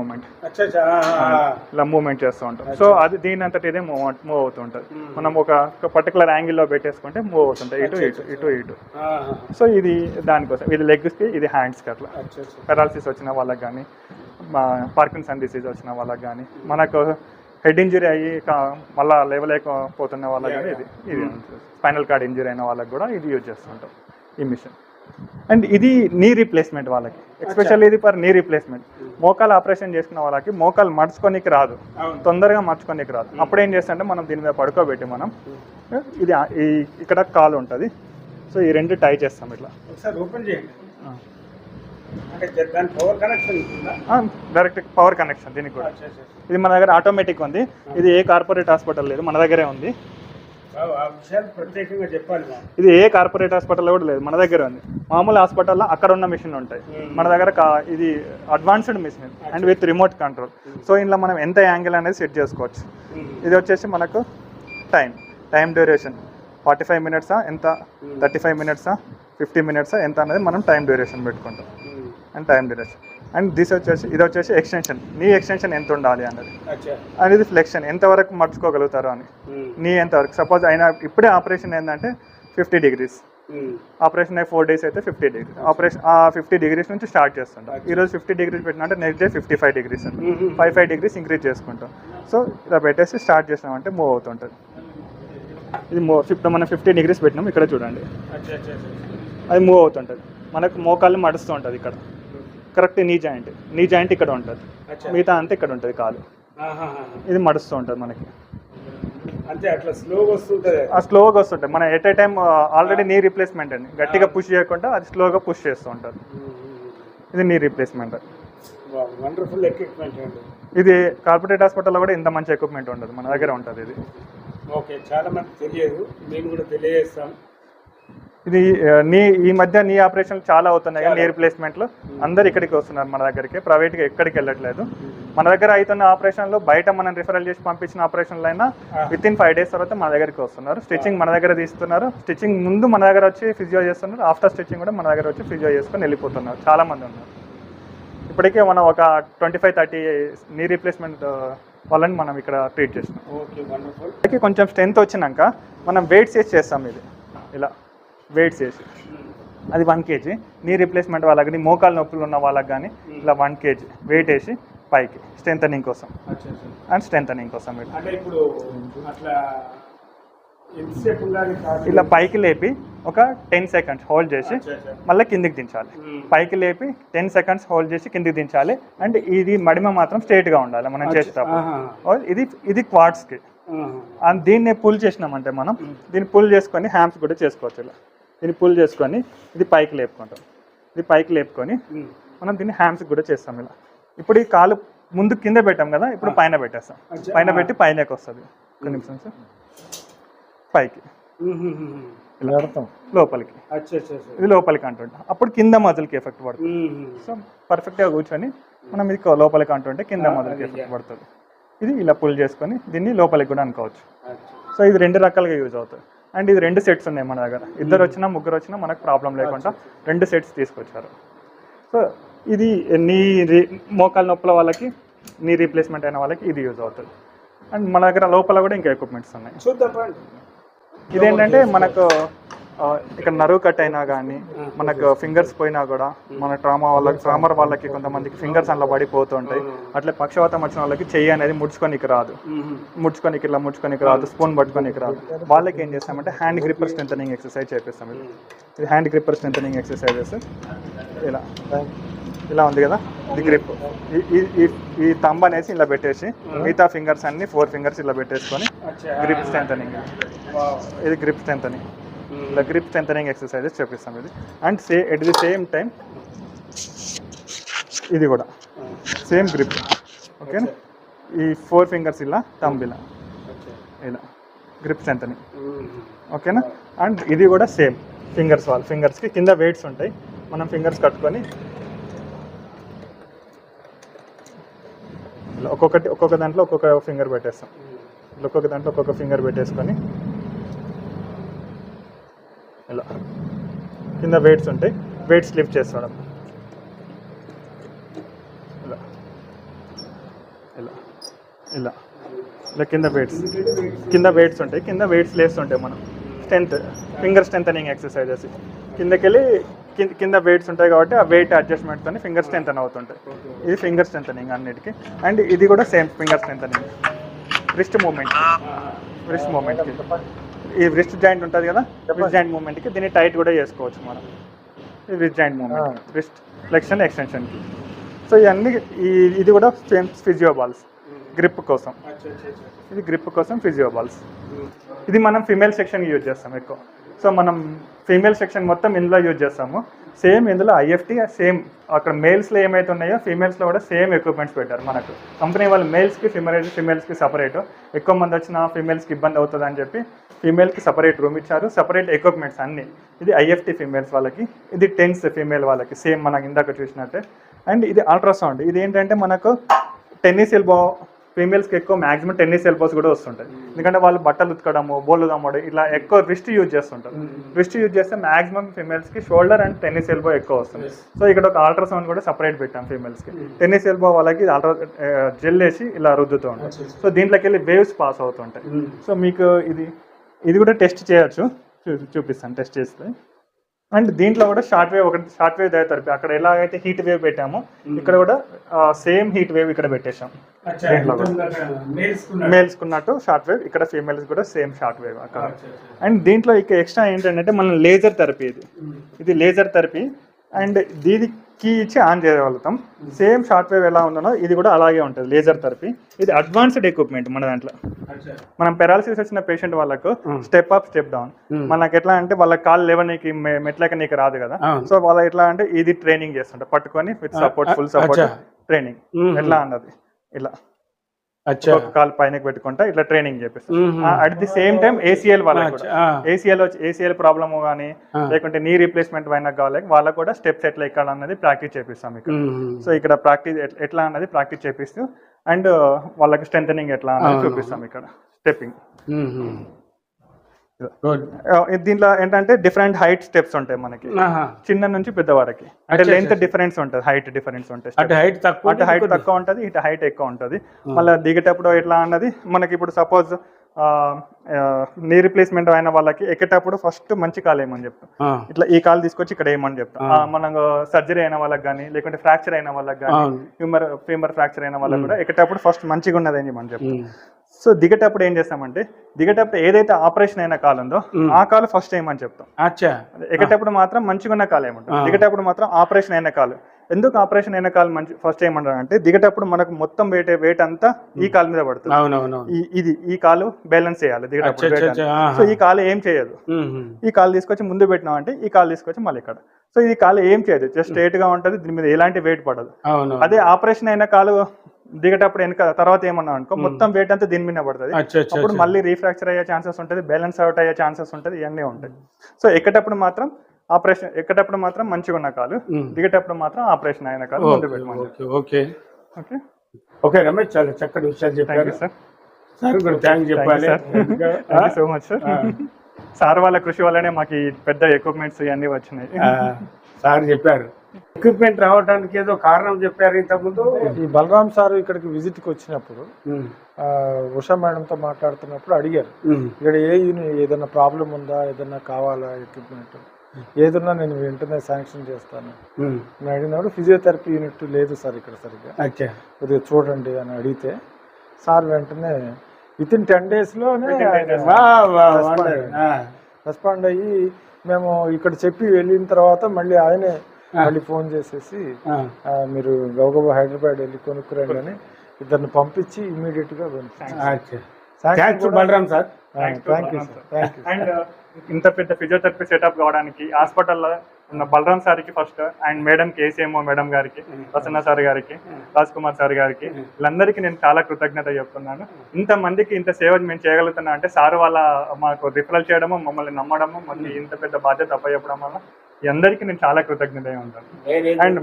ఆ. ఇలా మూవ్మెంట్ చేస్తూ ఉంటాం. సో అది దీని అంతటి ఇదే మూవ్ మూవ్ అవుతుంటుంది మనం ఒక పర్టికులర్ యాంగిల్లో పెట్టేసుకుంటే మూవ్ అవుతుంటాయి. ఇటు ఇటు ఇటు ఇటు. సో ఇది దానికోసం. ఇది లెగ్స్కి ఇది హ్యాండ్స్కి అట్లా. పెరాలసిస్ వచ్చిన వాళ్ళకి కానీ పార్కిన్సన్ డిసీజ్ వచ్చిన వాళ్ళకి కానీ మనకు హెడ్ ఇంజరీ అయ్యి కా- మళ్ళా లేవలేకపోతున్న వాళ్ళకి కానీ ఇది ఇది స్పైనల్ కార్డ్ ఇంజరీ అయిన వాళ్ళకి కూడా ఇది యూజ్ చేస్తుంటాం ఈ మిషన్ అండ్ ఇది నీ రీప్లేస్మెంట్ వాళ్ళకి. ఎస్పెషల్లీ ఇది ఫర్ నీ రీప్లేస్మెంట్ మోకాలు ఆపరేషన్ చేసుకున్న వాళ్ళకి మోకాలు మడుచుకోనికి రాదు. తొందరగా మర్చుకోనికి రాదు. అప్పుడు ఏం చేస్తాంటే మనం దీని మీద పడుకోబెట్టి మనం ఇది ఇక్కడ కాలు ఉంటుంది. సో ఈ రెండు టై చేస్తాం ఇట్లా. ఓపెన్ చేయండి. అంటే డైరెక్ట్ పవర్ కనెక్షన్ దీనికి కూడా. ఇది మన దగ్గర ఆటోమేటిక్ ఉంది. ఇది ఏ కార్పొరేట్ హాస్పిటల్ లేదు మన దగ్గరే ఉంది. ఇది ఏ కార్పొరేట్ హాస్పిటల్లో కూడా లేదు మన దగ్గర ఉంది. మామూలు హాస్పిటల్లో అక్కడ ఉన్న మిషన్ ఉంటాయి. మన దగ్గర కా- ఇది advanced machine and with remote control so ఇందులో మనం ఎంత యాంగిల్ అనేది సెట్ చేసుకోవచ్చు. ఇది వచ్చేసి మనకు time time duration. Forty five మినిట్సా ఎంత? థర్టీ ఫైవ్ మినిట్సా ఫిఫ్టీ మినిట్సా ఎంత అనేది మనం టైం డ్యూరేషన్ పెట్టుకుంటాం. And time duration. And this వచ్చేసి ఇది వచ్చేసి ఎక్స్టెన్షన్ నీ ఎక్స్టెన్షన్ ఎంత ఉండాలి అన్నది. అండ్ ఇది ఫ్లెక్షన్ ఎంతవరకు మర్చుకోగలుగుతారు అని. నీ ఎంతవరకు సపోజ్ అయినా ఇప్పుడే ఆపరేషన్ ఏంటంటే ఫిఫ్టీ డిగ్రీస్ ఆపరేషన్ అయ్యి ఫోర్ డేస్ అయితే ఫిఫ్టీ డిగ్రీస్ ఆపరేషన్ ఆ ఫిఫ్టీ డిగ్రీస్ నుంచి స్టార్ట్ చేస్తుంటాం. ఈ రోజు fifty degrees పెట్టినంటే next day fifty five degrees five five degrees increase చేసుకుంటాం. సో ఇలా పెట్టేసి స్టార్ట్ చేసినామంటే మూవ్ అవుతుంటుంది. ఇది మూవ్ ఇప్పుడు మనం ఫిఫ్టీ డిగ్రీస్ పెట్టినాం ఇక్కడ చూడండి. అది మూవ్ అవుతుంటుంది. మనకు మోకాళ్ళు మడుస్తూ ఉంటుంది ఇక్కడ. Correct knee joint. Knee joint ఇక్కడ ఉంటుంది. మిగతా అంతా ఇక్కడ ఉంటుంది కాలు. ఇది మడుస్తూ ఉంటుంది మనకి. అంతే అట్లా స్లోగా వస్తుంటది. ఆ స్లోగా వస్తుంటాయి మన at a time already knee replacement అండి. గట్టిగా పుష్ చేయకుండా అది స్లోగా పుష్ చేస్తూ ఉంటుంది. ఇది నీ రీప్లేస్మెంట్ వండర్ఫుల్ ఎక్విప్మెంట్ అండి. ఇది కార్పొరేట్ హాస్పిటల్లో కూడా ఇంత మంచి ఎక్విప్మెంట్ ఉండదు. మన దగ్గర ఉంటుంది ఇది. ఓకే చాలా మంది తెలియదు. మేము కూడా తెలియజేస్తాం. ఇది నీ ఈ మధ్య నీ ఆపరేషన్లు చాలా అవుతున్నాయి కానీ నీ రీప్లేస్మెంట్లు అందరు ఇక్కడికి వస్తున్నారు మన దగ్గరికి. ప్రైవేట్గా ఎక్కడికి వెళ్ళట్లేదు. మన దగ్గర అవుతున్న ఆపరేషన్లు బయట మనం రిఫరల్ చేసి పంపించిన ఆపరేషన్లు అయినా విత్ ఇన్ ఫైవ్ డేస్ తర్వాత మన దగ్గరికి వస్తున్నారు. స్టిచ్చింగ్ మన దగ్గర తీస్తున్నారు. స్టిచ్చింగ్ ముందు మన దగ్గర వచ్చి ఫిజియో చేస్తున్నారు. ఆఫ్టర్ స్టిచ్చింగ్ కూడా మన దగ్గర వచ్చి ఫిజియో చేసుకొని వెళ్ళిపోతున్నారు. చాలా మంది ఉన్నారు. ఇప్పటికే మనం ఒక twenty five thirty knee replacement వాళ్ళని మనం ఇక్కడ ట్రీట్ చేస్తున్నాం. ఓకే కొంచెం స్ట్రెంత్ వచ్చినాక మనం వెయిట్స్ వేసి చేస్తాం ఇది. ఇలా. వెయిట్స్ వేసి అది వన్ కేజీ నీ రీప్లేస్మెంట్ వాళ్ళకి నీ మోకాలు నొప్పులు ఉన్న వాళ్ళకి కానీ ఇలా వన్ కేజీ వెయిట్ వేసి పైకి స్ట్రెంథనింగ్ కోసం. అండ్ స్ట్రెంథనింగ్ కోసం ఇప్పుడు ఇలా పైకి లేపి ఒక టెన్ సెకండ్స్ హోల్డ్ చేసి. మళ్ళీ కిందికి దించాలి. పైకి లేపి టెన్ సెకండ్స్ హోల్డ్ చేసి కిందికి దించాలి. అండ్ ఇది మడిమ మాత్రం స్ట్రైట్గా ఉండాలి మనం చేసేటప్పుడు. ఓ, ఇది ఇది క్వాడ్స్కి దీన్ని పుల్ చేసినామంటే మనం దీన్ని పుల్ చేసుకొని హ్యాండ్స్ కూడా చేసుకోవచ్చు ఇలా. దీన్ని పుల్ చేసుకొని ఇది పైకి లేపుకుంటాం. ఇది పైకి లేపుకొని. మనం దీన్ని హ్యాండ్స్ కూడా చేస్తాం ఇలా. ఇప్పుడు ఈ కాలు ముందు కింద పెట్టాం కదా ఇప్పుడు పైన పెట్టేస్తాం. పైన పెట్టి పైనకి వస్తుంది ఒక నిమిషం సార్. పైకి. లోపలికి. ఇది లోపలికి అంటుంటే అప్పుడు కింద మజిల్కి ఎఫెక్ట్ పడుతుంది. సో పర్ఫెక్ట్గా కూర్చొని మనం ఇది లోపలికి అంటుంటే కింద మజిల్కి ఎఫెక్ట్ పడుతుంది. ఇది ఇలా పుల్ చేసుకొని దీన్ని లోపలికి కూడా అనుకోవచ్చు. సో ఇది రెండు రకాలుగా యూజ్ అవుతుంది అండ్ ఇది రెండు సెట్స్ ఉన్నాయి మన దగ్గర. ఇద్దరు వచ్చినా ముగ్గురు వచ్చినా మనకు ప్రాబ్లం లేకుండా రెండు సెట్స్ తీసుకొచ్చారు. సో ఇది నీ రీ మోకాల నొప్పుల వాళ్ళకి నీ రీప్లేస్మెంట్ అయిన వాళ్ళకి ఇది యూజ్ అవుతుంది. అండ్ మన దగ్గర లోపల కూడా ఇంకా ఎక్విప్మెంట్స్ ఉన్నాయి. ఇదేంటంటే మనకు ఇక్కడ నరువు కట్ అయినా కానీ మనకు ఫింగర్స్ పోయినా కూడా మన ట్రామా వాళ్ళకి ట్రామర్ వాళ్ళకి కొంతమందికి ఫింగర్స్ అలా పడిపోతుంటాయి. అట్లే పక్షవాతం వచ్చిన వాళ్ళకి చెయ్యి అనేది ముడుచుకోనికి రాదు. ముడుచుకోనికి ఇలా ముడుచుకోనికి రాదు స్పూన్ పట్టుకోనికి రాదు. వాళ్ళకి ఏం చేస్తామంటే హ్యాండ్ గ్రిప్పర్ స్ట్రెంథనింగ్ ఎక్సర్సైజ్ చేపిస్తాం. ఇది హ్యాండ్ గ్రిప్పర్ స్ట్రెంథనింగ్ ఎక్సర్సైజెస్ ఇలా. ఇలా ఉంది కదా? ఇది గ్రిప్ ఈ తంబ్ అనేసి ఇలా పెట్టేసి మిగతా ఫింగర్స్ అన్ని ఫోర్ ఫింగర్స్ ఇలా పెట్టేసుకొని గ్రిప్ స్ట్రెంథనింగ్ ఇది గ్రిప్ స్ట్రెంథనింగ్ ఇలా గ్రిప్ స్ట్రెంథనింగ్ ఎక్సర్సైజెస్ చేపిస్తాం ఇది. And say at the same time ఇది కూడా. సేమ్ గ్రిప్ ఓకే ఈ ఫోర్ ఫింగర్స్ ఇలా తంబ్ ఇలా. ఇలా. గ్రిప్ స్ట్రెంథనింగ్ ఓకేనా అండ్ ఇది కూడా సేమ్ ఫింగర్స్ వాళ్ళ ఫింగర్స్కి కింద వెయిట్స్ ఉంటాయి. మనం ఫింగర్స్ కట్టుకొని ఒక్కొక్కటి ఒక్కొక్క దాంట్లో ఒక్కొక్క ఫింగర్ పెట్టేస్తాం. ఇలా ఒక్కొక్క దాంట్లో ఒక్కొక్క ఫింగర్ పెట్టేసుకొని ఇలా కింద వెయిట్స్ ఉంటాయి. వెయిట్స్ లిఫ్ట్ చేస్తాం ఇలా ఇలా ఇలా ఇలా కింద వెయిట్స్ కింద వెయిట్స్ ఉంటాయి. కింద వెయిట్స్ లేస్తుంటాయి మనం. స్ట్రెంత్ ఫింగర్ స్ట్రెంథనింగ్ ఎక్సర్సైజెస్ కిందకి వెళ్ళి కింద కింద వెయిట్స్ ఉంటాయి కాబట్టి ఆ వెయిట్ అడ్జస్ట్మెంట్తో ఫింగర్ స్ట్రెంథన్ అవుతుంటాయి. ఇది ఫింగర్ స్ట్రెంథనింగ్ అన్నిటికీ. అండ్ ఇది కూడా same finger strengthening wrist movement wrist మూమెంట్కి ఈ రిస్ట్ జాయింట్ ఉంటుంది కదా? రిస్ట్ జాయింట్ మూమెంట్కి దీన్ని టైట్ కూడా చేసుకోవచ్చు మనం. Wrist joint movement wrist flexion ఎక్స్టెన్షన్కి so ఇవన్నీ ఈ ఇది కూడా సేమ్ ఫిజియో బాల్స్ గ్రిప్ కోసం. ఇది గ్రిప్ కోసం ఫిజియో బాల్స్ ఇది మనం ఫీమేల్ సెక్షన్ యూజ్ చేస్తాం ఎక్కువ. సో మనం ఫీమేల్ సెక్షన్ మొత్తం ఇందులో యూజ్ చేస్తాము. సేమ్ ఇందులో ఐఎఫ్టీ సేమ్ అక్కడ మేల్స్లో ఏమైతే ఉన్నాయో ఫీమేల్స్లో కూడా సేమ్ ఎక్విప్మెంట్స్ పెట్టారు మనకు. కంపెనీ వాళ్ళు మేల్స్కి ఫిమేల్ ఫిమేల్స్కి సపరేట్ ఎక్కువ మంది వచ్చిన ఫీమేల్స్కి ఇబ్బంది అవుతుంది అని చెప్పి ఫీమేల్కి సపరేట్ రూమ్ ఇచ్చారు. సపరేట్ ఎక్విప్మెంట్స్ అన్ని. ఇది ఐఎఫ్టీ ఫీమేల్స్ వాళ్ళకి ఇది టెన్స్ ఫీమేల్ వాళ్ళకి సేమ్ మనకి ఇందాక చూసినట్టే. అండ్ ఇది అల్ట్రాసౌండ్ ఇది ఏంటంటే మనకు టెన్నిస్ ఎల్బో ఫీమేల్స్కి ఎక్కువ మాక్సిమం టెన్నిస్ ఎల్బోస్ కూడా వస్తుంటాయి. ఎందుకంటే వాళ్ళు బట్టలు ఉతకడము బోళ్ళు తమ్మడం ఇట్లా ఎక్కువ రిస్ట్ యూజ్ చేస్తుంటారు. రిస్ట్ యూజ్ చేస్తే మాక్సిమం ఫీమేల్స్కి షోల్డర్ అండ్ టెన్నిస్ ఎల్బో ఎక్కువ వస్తుంది. సో ఇక్కడ ఒక అల్ట్రాసౌండ్ కూడా సపరేట్ పెట్టాం ఫీమేల్స్కి టెన్నిస్ ఎల్బో వాళ్ళకి అల్ట్రా జెల్ వేసి ఇలా రుద్దుతూ ఉంటాయి. సో దీంట్లోకి వెళ్ళి వేవ్స్ పాస్ అవుతుంటాయి. సో మీకు ఇది ఇది కూడా టెస్ట్ చేయొచ్చు. చూ- చూపిస్తాను టెస్ట్ చేస్తే. అండ్ దీంట్లో కూడా షార్ట్ వేవ్ ఒకటి షార్ట్ వేవ్ థెరపీ అక్కడ ఎలా అయితే హీట్ వేవ్ పెట్టామో ఇక్కడ కూడా సేమ్ హీట్ వేవ్ ఇక్కడ పెట్టేశాం. దీంట్లో కూడా. మేల్స్ కున్నట్టు. షార్ట్ వేవ్ ఇక్కడ ఫీమేల్స్ కూడా సేమ్ షార్ట్ వేవ్ అక్కడ. అండ్ దీంట్లో ఇక ఎక్స్ట్రా ఏంటంటే మనం లేజర్ థెరపీ ఇది. ఇది లేజర్ థెరపీ అండ్ దీని కీ ఇచ్చి ఆన్ చేయగలుగుతాం. సేమ్ షార్ట్ వేవ్ ఎలా ఉందనో ఇది కూడా అలాగే ఉంటుంది లేజర్ థెరపీ ఇది అడ్వాన్స్డ్ ఎక్విప్మెంట్ మన దాంట్లో. మనం పెరాలసిస్ వచ్చిన పేషెంట్ వాళ్ళకు స్టెప్ అప్ స్టెప్ డౌన్. మనకి ఎట్లా అంటే వాళ్ళ కాళ్ళు లేవనీకి మెట్లకి నీకు రాదు కదా. సో వాళ్ళ ఎట్లా అంటే ఇది ట్రైనింగ్ చేస్తుంటారు. పట్టుకొని with support full support. Training. ఎట్లా అన్నది? ఇలా. కాలు పైనకి పెట్టుకుంటా ఇట్లా ట్రైనింగ్ చేపిస్తాం. At the same time ACL వాళ్ళకి. ఏసీఎల్ వచ్చి ఏసీఎల్ ప్రాబ్లమ్ కానీ. లేకుంటే నీ రీప్లేస్మెంట్ అయినా కావాలి వాళ్ళకి కూడా స్టెప్స్ ఎట్లా ఎక్కడ అన్నది ప్రాక్టీస్ చేపిస్తాం ఇక్కడ. సో ఇక్కడ ప్రాక్టీస్ ఎట్లా అన్నది ప్రాక్టీస్ చేపిస్తూ అండ్ వాళ్ళకి స్ట్రెంథనింగ్ ఎట్లా అన్నది అవును. చూపిస్తాం ఇక్కడ స్టెప్పింగ్. గుడ్ దీంట్లో ఏంటంటే డిఫరెంట్ హైట్ స్టెప్స్ ఉంటాయి మనకి. చిన్న నుంచి పెద్ద వరకు. అంటే లెంత్. డిఫరెన్స్ ఉంటుంది హైట్ డిఫరెన్స్ ఉంటుంది. అటు హైట్ తక్కువ అటు హైట్ తక్కువ ఉంటుంది ఇటు హైట్ ఎక్కువ ఉంటుంది. మళ్ళీ దిగేటప్పుడు ఎట్లా అన్నది మనకి ఇప్పుడు సపోజ్ నీ రిప్లేస్మెంట్ అయిన వాళ్ళకి ఎక్కేటప్పుడు ఫస్ట్ మంచి కాలు ఏమని చెప్తాం. ఇట్లా ఈ కాలు తీసుకొచ్చి ఇక్కడ ఏమని చెప్తాం. ఆ, మనకు సర్జరీ అయిన వాళ్ళకి కానీ లేకుంటే ఫ్రాక్చర్ అయిన వాళ్ళకి కానీ. హ్యూమర్ ఫీమర్ ఫ్రాక్చర్ అయిన వాళ్ళకి కూడా ఎక్కేటప్పుడు ఫస్ట్ మంచిగా ఉన్నదని మనం చెప్తాం. సో దిగేటప్పుడు ఏం చేస్తామంటే దిగేటప్పుడు ఏదైతే ఆపరేషన్ అయిన కాలు ఉందో ఆ కాలు ఫస్ట్ ఏమని చెప్తాం. అచ్చా. ఎక్కేటప్పుడు మాత్రం మంచిగా ఉన్న కాలు ఏమంటారు దిగేటప్పుడు మాత్రం ఆపరేషన్ అయిన కాలు. ఎందుకు ఆపరేషన్ అయిన కాలు మంచి ఫస్ట్ ఏమంటారు అంటే దిగేటప్పుడు మనకు మొత్తం వెయిట్ వెయిట్ అంతా ఈ కాలు మీద పడుతుంది. అవునవును ఇది ఈ కాలు బ్యాలెన్స్ చేయాలి దిగేటప్పుడు. సో ఈ కాలు ఏం చేయదు. ఈ కాలు తీసుకొచ్చి ముందు పెట్టినాం అంటే ఈ కాలు తీసుకొచ్చి మళ్ళీ ఇక్కడ. సో ఈ కాలు ఏం చేయదు జస్ట్ స్ట్రైట్గా ఉంటుంది దీని మీద ఎలాంటి వెయిట్ పడదు. అదే ఆపరేషన్ అయిన కాలు దిగేటప్పుడు వెనక తర్వాత ఏమన్నా అనుకో మొత్తం వెయిట్ అంతా దీని మీద పడుతుంది. అప్పుడు మళ్ళీ రీఫ్రాక్చర్ అయ్యే ఛాన్సెస్ ఉంటుంది బ్యాలెన్స్ అవుట్ అయ్యే ఛాన్సెస్ ఉంటుంది ఇవన్నీ ఉంటాయి. సో ఎక్కేటప్పుడు మాత్రం ఆపరేషన్ ఎక్కేటప్పుడు మాత్రం మంచిగా ఉన్న కాలు. దిగేటప్పుడు మాత్రం ఆపరేషన్ అయిన కాలు ముందు పెట్టమని ఓకే ఓకే. ఓకే? రమేష్ చాలా చక్కటి విషయాలు చెప్పారు. సార్ సార్ కూడా థ్యాంక్ చెప్పాలి. You so much sir sir వాళ్ళ కృషి వల్లనే మాకు పెద్ద ఎక్విప్మెంట్స్ ఇవన్నీ వచ్చినాయి. సార్ చెప్పారు. ఎక్విప్మెంట్ రావడానికి ఏదో కారణం చెప్పారు ఇంతకుముందు? ఈ బలరాం సార్ ఇక్కడికి విజిట్కి వచ్చినప్పుడు ఉషా మేడంతో మాట్లాడుతున్నప్పుడు అడిగారు. ఇక్కడ ఏ ఏదైనా ప్రాబ్లం ఉందా? ఏదైనా కావాలా ఎక్విప్మెంట్ ఏదన్నా నేను వెంటనే శాంక్షన్ చేస్తాను. అని అడిగినప్పుడు ఫిజియోథెరపీ యూనిట్ లేదు సార్ ఇక్కడ సరిగ్గా. కొద్దిగా చూడండి అని అడిగితే సార్ వెంటనే విత్ ఇన్ టెన్. ఆ, రెస్పాండ్ అయ్యి మేము ఇక్కడ చెప్పి వెళ్ళిన తర్వాత మళ్ళీ ఆయనే మళ్ళీ ఫోన్ చేసేసి మీరు గబగబా హైదరాబాద్ వెళ్ళి కొనుక్కురండి అని ఇద్దరిని పంపించి ఇమీడియట్గా Balaram sir. Thank you sir. And ఇంత పెద్ద ఫిజియోథెరపీ సెటప్ కావడానికి హాస్పిటల్లో ఉన్న బలరాం సార్కి first and madam KCMO madam గారికి ప్రసన్న సార్ గారికి రాజ్ కుమార్ సార్ గారికి వీళ్ళందరికీ నేను చాలా కృతజ్ఞత చెప్తున్నాను. ఇంత మందికి ఇంత సేవ మేము చేయగలుగుతున్నా అంటే సార్ వాళ్ళ మాకు రిఫరల్ చేయడము మమ్మల్ని నమ్మడము మళ్ళీ ఇంత పెద్ద బాధ్యత అప్పచెప్పడం వల్ల అందరికీ నేను చాలా కృతజ్ఞత ఉంటాను. అండ్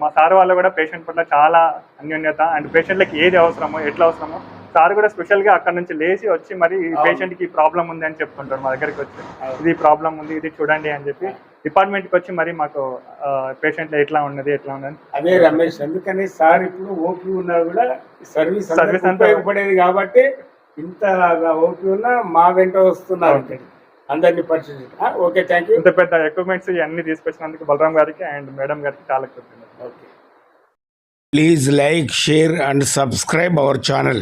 మా సార్ వాళ్ళు కూడా పేషెంట్ పట్ల చాలా అన్యోన్యత అండ్ పేషెంట్లకి ఏది అవసరమో ఎట్లా అవసరమో సార్ కూడా స్పెషల్గా అక్కడ నుంచి లేచి వచ్చి మరి ఈ పేషెంట్కి ప్రాబ్లం ఉంది అని చెప్తుంటారు మా దగ్గరికి వచ్చి. ఇది ప్రాబ్లం ఉంది ఇది చూడండి అని చెప్పి డిపార్ట్మెంట్కి వచ్చి మరి మాకు పేషెంట్ ఎట్లా ఉన్నది ఎట్లా ఉన్నది అదే రమేష్ అందుకని సార్ ఇప్పుడు ఓపీ ఉన్నా కూడా సర్వీస్ సర్వీస్ అంతా- ఉపయోగపడేది కాబట్టి ఇంత ఓపీ ఉన్నా మా వెంట వస్తున్నారు అందరినీ పరిశీలి ఓకే థ్యాంక్ యూ ఇంత పెద్ద ఎక్విప్మెంట్స్ ఇవన్నీ తీసుకొచ్చినందుకు బలరాం గారికి అండ్ మేడం గారికి చాలా కృతజ్ఞత okay Please like, share and subscribe our channel.